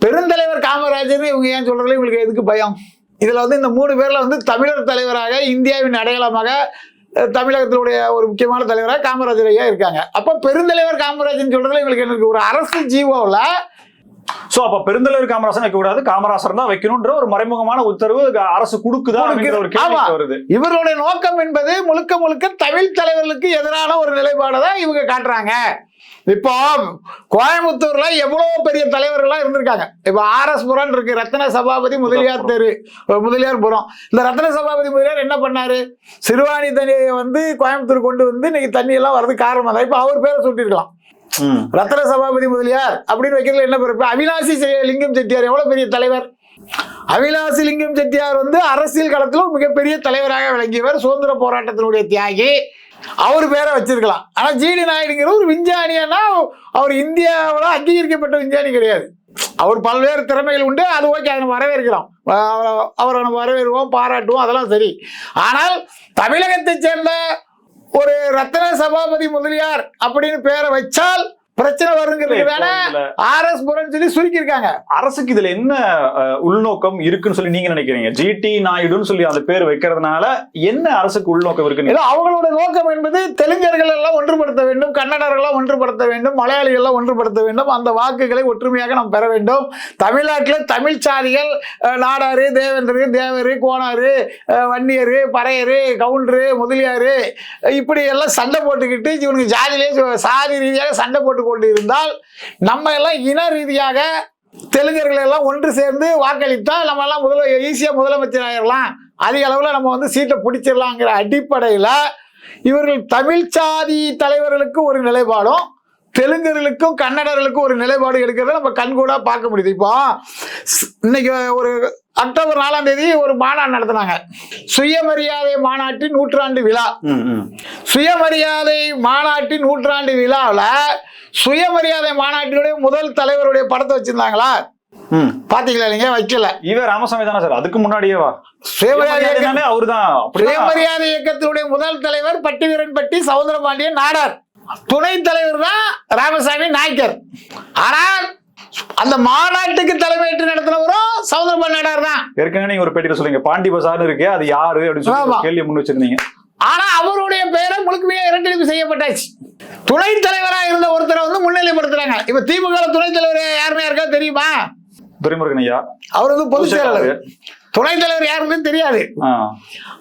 பெருந்தலைவர் காமராஜர் இவங்க ஏன் சொல்றதுல இவங்களுக்கு எதுக்கு பயம்? இதுல வந்து இந்த மூணு பேர்ல வந்து தமிழர் தலைவராக இந்தியாவின் அடையாளமாக தமிழகத்தினுடைய ஒரு முக்கியமான தலைவராக காமராஜர் ஐயா இருக்காங்க. அப்ப பெருந்தலைவர் காமராஜர் சொல்றதுல இவங்களுக்கு எனக்கு ஒரு அரசு ஜீவோல சோ அப்ப பெருந்தலைவர் காமராசன் வைக்க கூடாது காமராசர் தான் வைக்கணும்ன்ற ஒரு மறைமுகமான உத்தரவு அரசு கொடுக்குதா ஒரு கேள்வி. வருது. இவர்களுடைய நோக்கம் என்பது முழுக்க முழுக்க தமிழ் தலைவர்களுக்கு எதிரான ஒரு நிலைப்பாடை தான் இவங்க காட்டுறாங்க. இப்போ கோயம்புத்தூர்ல எவ்வளவு பெரிய தலைவர்கள்லாம் இருந்திருக்காங்க. இப்போ ஆர் எஸ் புரம் இருக்கு ரத்ன சபாபதி முதலியார் தெரு முதலியார் புரம். இந்த ரத்ன சபாபதி முதலியார் என்ன பண்ணாரு? சிறுவாணி தண்ணியை வந்து கோயம்புத்தூர் கொண்டு வந்து இன்னைக்கு தண்ணி எல்லாம் வர்றது காரணம் தான் இப்போ அவர் பேரை சுட்டிருக்கலாம். ரத்ன சபாபதி முதலியார் அப்படின்னு வைக்கிறதுல என்ன பிறப்பு? அவினாசி லிங்கம் செட்டியார். எவ்வளவு பெரிய தலைவர்? அவினாசி லிங்கம் செட்டியார் வந்து அரசியல் களத்தில் மிகப்பெரிய தலைவராக விளங்கியவர். சுதந்திர போராட்டத்தினுடைய தியாகி. அவர் பேரை வச்சிருக்கலாம். ஆனா ஜிடி நாயுடுங்கிற ஒரு விஞ்ஞானியானா அவர் இந்தியாவில் அங்கீகரிக்கப்பட்ட விஞ்ஞானி கிடையாது. அவர் பல்வேறு திறமைகள் உண்டு. அது ஓகே அதை வரவேற்கிறோம். அவரை நம்ம பாராட்டுவோம் அதெல்லாம் சரி. ஆனால் தமிழகத்தைச் சேர்ந்த ஒரு ரத்ன சபாபதி முதலியார் அப்படின்னு பேரை வச்சால் பிரச்சனை வருங்கிறதுக்கு தானே இதுல ஆர் எஸ் புரன் சொல்லி சுருக்கியிருக்காங்க. அரசுக்கு இதுல என்ன உள்நோக்கம் இருக்குன்னு சொல்லி நீங்க நினைக்கிறீங்க? ஜிடி நாயுடுன்னு சொல்லி அந்த பேர் வைக்கிறதுனால என்ன அரசுக்கு உள்நோக்கம் இருக்குன்னு ஏதோ அவங்களோட நோக்கம் என்பது தெலுங்கர்கள் எல்லாம் ஒன்றுபடுத்த வேண்டும் கன்னடர்கள் ஒன்றுபடுத்த வேண்டும் மலையாளிகள் எல்லாம் ஒன்றுபடுத்த வேண்டும். அந்த வாக்குகளை ஒற்றுமையாக நாம் பெற வேண்டும். தமிழ்நாட்டில் தமிழ் சாதிகள் நாடாரு தேவேந்திரு தேவரு கோனாரு வன்னியரு பறையரு கவுண்டரு முதலியாரு இப்படி எல்லாம் சண்டை போட்டுக்கிட்டு இவனுக்கு ஜாதியிலே சாதி ரீதியாக சண்டை போட்டு கொண்டு இருந்தால் நம்ம எல்லாம் இன ரீதியாக தெலுங்கர்கள் எல்லாம் ஒன்று சேர்ந்து வாக்களித்தால் நம்ம எல்லாம் முதல ஈஸியாக முதலமைச்சர் ஆயிடலாம் அதிக அளவில் நம்ம வந்து சீட்டை பிடிச்சிடலாங்கிற அடிப்படையில் இவர்கள் தமிழ் சாதி தலைவர்களுக்கு ஒரு நிலைப்பாடும் தெலுங்கர்களுக்கும் கன்னடர்களுக்கும் ஒரு நிலைப்பாடு எடுக்கிறத நம்ம கண்கூடா பார்க்க முடியுது. இப்போ இன்னைக்கு ஒரு அக்டோபர் நாலாம் தேதி ஒரு மாநாடு நடத்தினாங்க. சுயமரியாதை மாநாட்டின் நூற்றாண்டு விழா. ம், ம். சுயமரியாதை மாநாட்டின் நூற்றாண்டு விழாவில் சுயமரியாதை மாநாட்டினுடைய முதல் தலைவருடைய படத்தை வச்சிருந்தாங்களா? ம். பாத்தீங்களா நீங்க? வைக்கல. இவ ராமசாமி தானே சார்? அதுக்கு முன்னாடியேவா சுயமரியாதை இயக்கம் அவருதான். சுயமரியாதை இயக்கத்தினுடைய முதல் தலைவர் பட்டிவீரன்பட்டி சவுந்தரபாண்டியன் நாடார். துணைத் தலைவர் தான் ராமசாமி நாய்க்கர். ஆனால் அந்த மாநாட்டுக்கு தலைமையேற்று நடத்தினவரும் சவுந்தரபாண்டியன் நாடார் தான் ஏற்கனவே நீங்க ஒரு பேட்டியில சொல்லுங்க பாண்டி பசார்னு இருக்கே அது யாரு அப்படின்னு சொல்லி கேள்வி முன் வச்சிருந்தீங்க. ஆனா அவருடைய பெயரை முழுக்கமையாக இரட்டடிப்பு செய்யப்பட்டாச்சு. துணைத் தலைவராக இருந்த ஒருத்தரை வந்து முன்னிலைப்படுத்துறாங்க. இப்ப திமுக ல துணைத் தலைவர் யாருன்னு யாருக்கா தெரியுமா? துரைமுருகன் ஐயா. அவர் வந்து பொதுச் செயலாளர். துணைத் தலைவர் யாருன்னு தெரியாது.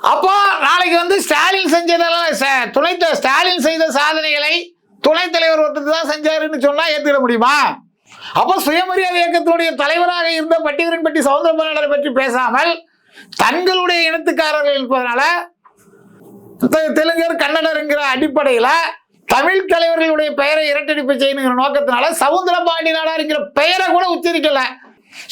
அப்போ நாளைக்கு வந்து ஸ்டாலின் செஞ்சதெல்லாம் ச- துணைத் த- ஸ்டாலின் செய்த சாதனைகளை துணைத் தலைவர் ஒருத்தர் தான் செஞ்சாருன்னு சொன்னா ஏத்துக்கிட முடியுமா? அப்போ சுயமரியாதை இயக்கத்தினுடைய தலைவராக இருந்த பட்டிவரன்பட்டி சவுந்தரபாண்டியரை பற்றி பேசாமல் தங்களுடைய இனத்துக்காரர்கள் இருப்பதனால தெலுங்கர் கன்னடர் என்கிற அடிப்படையில தமிழ் தலைவர்களுடைய பெயரை இரட்டடிப்பு செய்யணுங்கிற நோக்கத்தினால சவுந்தரபாண்டி நாடாருங்கிற பெயரை கூட உச்சரிக்கல.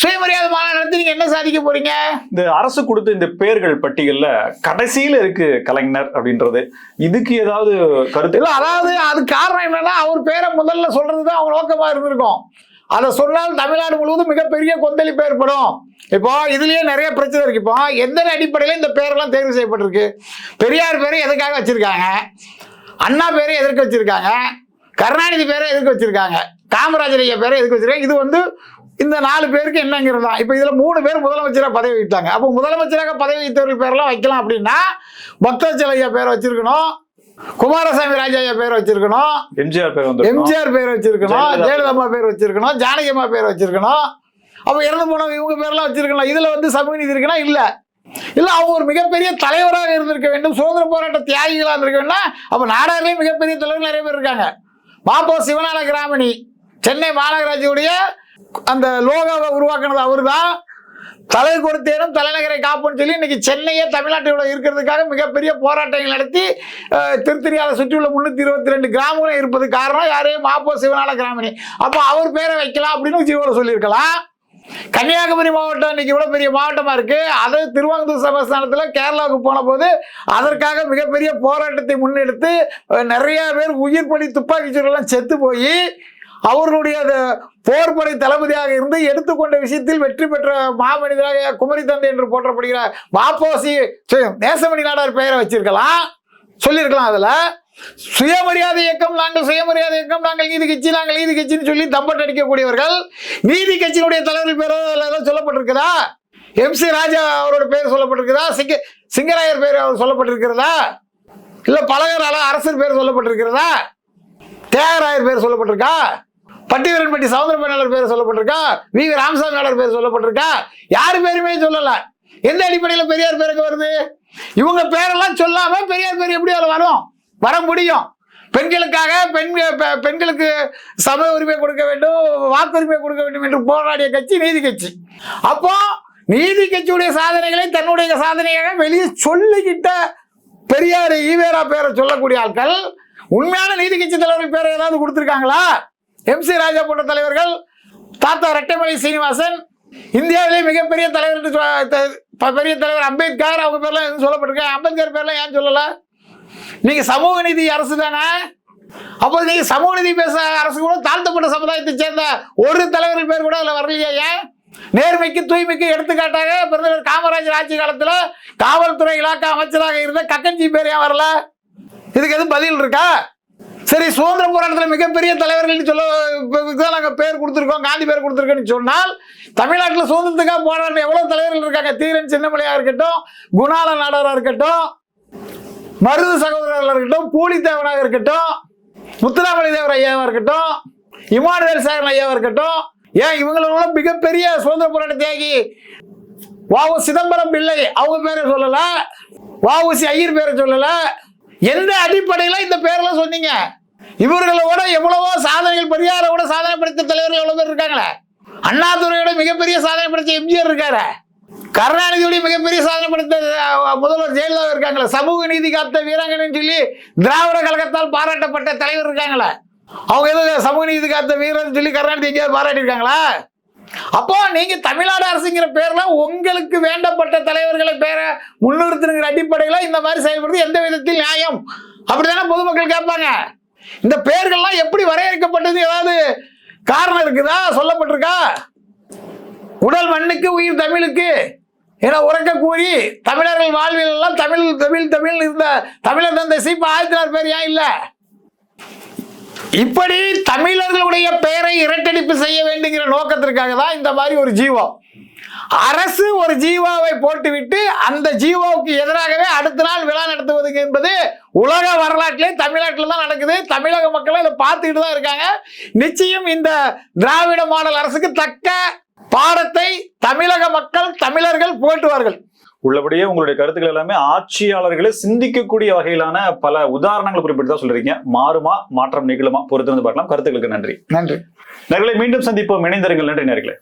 சுயமரியாதை மாநாடு நடத்தி நீங்க என்ன சாதிக்க போறீங்க? இந்த அரசு கொடுத்த இந்த பெயர்கள் பட்டியல்ல கடைசியில இருக்கு கலைஞர் அப்படின்றது. இதுக்கு ஏதாவது கருத்து? இல்ல அதாவது அது காரணம் என்னன்னா அவர் பேரை முதல்ல சொல்றதுதான் அவங்க நோக்கமா இருந்திருக்கும். அதை சொன்னால் தமிழ்நாடு முழுவதும் மிகப்பெரிய கொந்தளிப்பு ஏற்படும். இப்போ இதுலயே நிறைய பிரச்சனை இருக்கு. இப்போ எந்த அடிப்படையில இந்த பேரெல்லாம் தேர்வு செய்யப்பட்டிருக்கு? பெரியார் பேரை எதுக்காக வச்சிருக்காங்க? அண்ணா பேரை எதற்கு வச்சிருக்காங்க? கருணாநிதி பேரை எதுக்கு வச்சிருக்காங்க? காமராஜர் ஐயா பேரை எதுக்கு வச்சிருக்காங்க? இது வந்து இந்த நாலு பேருக்கு என்னங்கிறது? தான் இப்போ இதுல மூணு பேர் முதலமைச்சராக பதவி வைத்தாங்க அப்போ முதலமைச்சராக பதவி வைத்தவர்கள் பேரெல்லாம் வைக்கலாம் அப்படின்னா பக்தவச்சல் ஐயா பேரை வச்சிருக்கணும் குமாரசாமி ராஜா ஐயா பேர் வச்சிருக்கணும் எம்ஜிஆர் பேர் வந்து எம்ஜிஆர் பேர் வச்சிருக்கணும் ஜெயலலிதா. பேர். வச்சிருக்கணும் ஜானகி அம்மா பேர் வச்சிருக்கணும் அப்ப இறந்து போனவங்க இவங்க பேர்லாம் வச்சிருக்கலாம். இதுல வந்து சமூக நீதி இருக்குன்னா இல்ல. இல்ல அவங்க ஒரு மிகப்பெரிய தலைவராக இருந்திருக்க வேண்டும். சுதந்திர போராட்ட தியாகிகளா இருந்திருக்க வேண்டும். அப்ப நாடார்லயும் மிகப்பெரிய தலைவர் நிறைய பேர் இருக்காங்க. மாப்போ சிவநாத கிராமணி சென்னை மாநகராட்சியுடைய அந்த லோகாவை உருவாக்குனது அவர் தான் தலை கொடுத்தேனும் தலைநகரை காப்புன்னு சொல்லி இன்னைக்கு சென்னையே தமிழ்நாட்டோட இருக்கிறதுக்காக மிகப்பெரிய போராட்டங்கள் நடத்தி அஹ், சுற்றியுள்ள முன்னூத்தி இருபத்தி ரெண்டு கிராமங்களும் இருப்பது காரணம் யாரையும் மாப்போ சிவனால கிராமணி. அப்போ அவர் பேரை வைக்கலாம் அப்படின்னு ஜீவோட சொல்லியிருக்கலாம். கன்னியாகுமரி மாவட்டம் இன்னைக்கு இவ்வளவு பெரிய மாவட்டமா இருக்கு. அது திருவாங்கூர் சமஸ்தானத்துல கேரளாவுக்கு போன போது அதற்காக மிகப்பெரிய போராட்டத்தை முன்னெடுத்து நிறைய பேர் உயிர் பலி துப்பாக்கிச்சூரெல்லாம் செத்து போய் அவர்களுடைய அந்த போர்படை தளபதியாக இருந்து எடுத்துக்கொண்ட விஷயத்தில் வெற்றி பெற்ற மாமனிதராக குமரி தந்தை என்று போற்றப்படுகிற வாப்போசி நேசமணி நாடார் பெயரை வச்சிருக்கலாம். சொல்லியிருக்கலாம் அதில். சுயமரியாதை இயக்கம் நாங்கள் சுயமரியாதை இயக்கம் நாங்கள் நீதி கட்சி நாங்கள் நீதி கட்சின்னு சொல்லி தம்பட்டு அடிக்கக்கூடியவர்கள் நீதி கட்சியினுடைய தலைவர்கள் பேர் அதில் சொல்லப்பட்டிருக்குதா? எம் சி ராஜா அவரோட பேர் சொல்லப்பட்டிருக்குதா? சிங்க சிங்கராயர் பேர் அவர் சொல்லப்பட்டிருக்கிறதா? இல்லை பலகரால அரசர் பேர் சொல்லப்பட்டிருக்கிறதா? தியாகராயர் பேர் சொல்லப்பட்டிருக்கா? பட்டிவீரன்பட்டி சவுந்தர மேலாளர் பேர் சொல்லப்பட்டிருக்கா. வி. வி. ராமசாமி நாளர் பேர் சொல்லப்பட்டிருக்கா. யார் பேருமே சொல்லல. எந்த அடிப்படையில் பெரியார் பேருக்கு வருது? இவங்க பேரெல்லாம் சொல்லாம பெரியார் பேர் எப்படி அதில் வரும்? வர முடியும். பெண்களுக்காக பெண் பெண்களுக்கு சம உரிமை கொடுக்க வேண்டும் வாக்குரிமை கொடுக்க வேண்டும் என்று போராடிய கட்சி நீதி கட்சி. அப்போ நீதி கட்சியுடைய சாதனைகளை தன்னுடைய சாதனையாக வெளியே சொல்லிக்கிட்ட பெரியார் ஈவேரா பேரை சொல்லக்கூடிய ஆட்கள் உண்மையான நீதி கட்சி தலைவர்கள் பேரை ஏதாவது கொடுத்துருக்காங்களா? எம் சி ராஜா போன்ற தலைவர்கள் தாத்தா ரெட்டைமலை சீனிவாசன் இந்தியாவிலேயே மிகப்பெரிய தலைவர் என்று சொ- த- ப- பெரிய தலைவர் அம்பேத்கர் அவங்க பேர்லாம் எதுவும் சொல்லப்பட்டிருக்காங்க அம்பேத்கர் பேர்லாம் ஏன் சொல்லலை? நீங்கள் சமூக நீதி அரசு தானே? அப்போ நீங்கள் சமூக நீதி பேச அரசு கூட தாழ்த்தப்பட்ட சமுதாயத்தை சேர்ந்த ஒரு தலைவர்கள் பேர் கூட அதில் வரலையா ஏன்? நேர்மைக்கு தூய்மைக்கு எடுத்துக்காட்டாக பிறந்த காமராஜர் ஆட்சி காலத்தில் காவல்துறை இலாக்கா அமைச்சராக இருந்த கக்கன்ஜி பேர் ஏன் வரல? இதுக்கு எதுவும் பதில் இருக்கா? சரி சுதந்திர போராட்டத்தில் மிகப்பெரிய தலைவர்கள் சொல்ல இதுதான் நாங்கள் பேர் கொடுத்துருக்கோம் காந்தி பேர் கொடுத்துருக்கோன்னு சொன்னால் தமிழ்நாட்டில் சுதந்திரத்துக்காக போராட்டம் எவ்வளோ தலைவர்கள் இருக்காங்க? தீரன் சின்னமலையாக இருக்கட்டும் குணால நாடராக இருக்கட்டும் மருது சகோதரர்களாக இருக்கட்டும் பூலித்தேவனாக இருக்கட்டும் முத்துராமலி தேவர் ஐயாவாக இருக்கட்டும் இமானுவேல் சாகர் ஐயாவாக இருக்கட்டும். ஏன் இவங்களோட மிகப்பெரிய சுதந்திர போராட்ட தியாகி வாவு சிதம்பரம் பிள்ளை அவங்க பேரை சொல்லலை வாவுசி ஐயர் பேரை சொல்லலை எந்த அடிப்படையில் இந்த பேரெல்லாம் சொன்னீங்க? இவர்களோட எவ்வளவோ சாதனைகள் பெரியாரோட சாதனை படைத்த தலைவர்கள் எவ்வளவு பேர் இருக்காங்களே? அண்ணாதுரையோட மிகப்பெரிய சாதனை படைத்த எம்ஜிஆர் இருக்காரு. கருணாநிதியுடைய மிகப்பெரிய சாதனை படைத்த முதல்வர் ஜெயலலிதா இருக்காங்களே. சமூக நீதி காத்த வீராங்கனைன்னு சொல்லி திராவிட கழகத்தால் பாராட்டப்பட்ட தலைவர் இருக்காங்களே. அவங்க எதுவும் சமூக நீதி காத்த வீரன் சொல்லி கருணாநிதி எங்கேயாவது பாராட்டியிருக்காங்களா? அப்போ நீங்க தமிழ்நாடு அரசுங்கிற பேர்ல உங்களுக்கு வேண்டப்பட்ட தலைவர்களை பேரை முன்னிறுத்துங்கிற அடிப்படையில் இந்த மாதிரி செயல்படுறது எந்த விதத்தில் நியாயம்? அப்படிதானே பொதுமக்கள் கேட்பாங்க. இந்த பெயர்கள்லாம் எப்படி வரையறுக்கப்பட்டது? ஏதாவது காரணம் இருக்குதா? சொல்லப்பட்டிருக்கா? உடல் மண்ணுக்கு உயிர் தமிழுக்கு என உறக்க கூறி தமிழர்கள் வாழ்வில் எல்லாம் தமிழ் தமிழ் தமிழ் இருந்த தமிழர் தந்தை சீப்பா ஆயிரத்தினார் பேர் ஏன் இல்லை? இப்படி தமிழர்களுடைய பெயரை இரட்டடிப்பு செய்ய வேண்டுங்கிற நோக்கத்திற்காக தான் இந்த மாதிரி ஒரு ஜீவா. அரசு ஒரு ஜீவாவை போட்டுவிட்டு அந்த ஜீவாவுக்கு எதிராகவே அடுத்த நாள் விழா நடத்துவது என்பது உலக வரலாற்றிலே தமிழ்நாட்டில் தான் நடக்குது. தமிழக மக்களும் இதை பார்த்துக்கிட்டு தான் இருக்காங்க. நிச்சயம் இந்த திராவிட மாடல் அரசுக்கு தக்க பாடத்தை தமிழக மக்கள் தமிழர்கள் போட்டுவார்கள் உள்ளபடியே உங்களுடைய கருத்துக்கள் எல்லாமே ஆட்சியாளர்களே சிந்திக்கக்கூடிய வகையிலான பல உதாரணங்கள் குறிப்பிட்டு தான் சொல்றீங்க. மாறுமா மாற்றம் நிகழுமா? பொறுத்திருந்து பார்க்கலாம். கருத்துக்களுக்கு நன்றி. நன்றி. நேர்களை மீண்டும் சந்திப்போம். இணைந்திருங்கள். நன்றி நேர்களே.